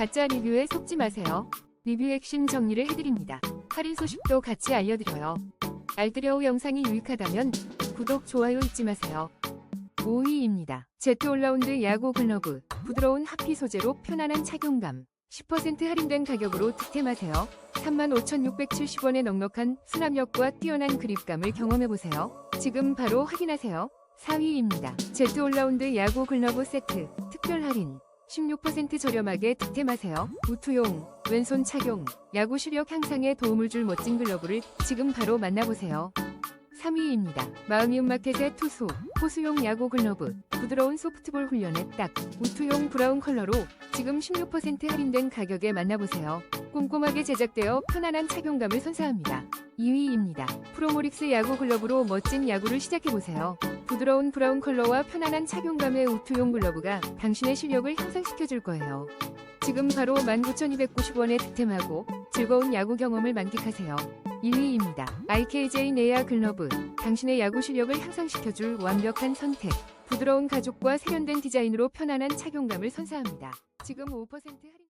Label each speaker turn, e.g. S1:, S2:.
S1: 가짜 리뷰에 속지 마세요. 리뷰 핵심 정리를 해드립니다. 할인 소식도 같이 알려드려요. 알뜰여우 영상이 유익하다면 구독, 좋아요 잊지 마세요. 5위입니다. 제트 올라운드 야구 글러브. 부드러운 하피 소재로 편안한 착용감. 10% 할인된 가격으로 득템하세요. 35,670원의 넉넉한 수납력과 뛰어난 그립감을 경험해보세요. 지금 바로 확인하세요. 4위입니다. 제트 올라운드 야구 글러브 세트. 특별 할인. 16% 저렴하게 득템하세요. 우투용, 왼손 착용, 야구 실력 향상에 도움을 줄 멋진 글러브를 지금 바로 만나보세요. 3위입니다. 마음이움 마켓의 투수, 호수용 야구 글러브, 부드러운 소프트볼 훈련에 딱, 우투용 브라운 컬러로 지금 16% 할인된 가격에 만나보세요. 꼼꼼하게 제작되어 편안한 착용감을 선사합니다. 2위입니다. 프로모릭스 야구 글러브로 멋진 야구를 시작해보세요. 부드러운 브라운 컬러와 편안한 착용감의 우투용 글러브가 당신의 실력을 향상시켜줄 거예요. 지금 바로 19,290원에 득템하고 즐거운 야구 경험을 만끽하세요. 1위입니다. IKJ 네아 글러브. 당신의 야구 실력을 향상시켜줄 완벽한 선택. 부드러운 가죽과 세련된 디자인으로 편안한 착용감을 선사합니다. 지금 5% 할인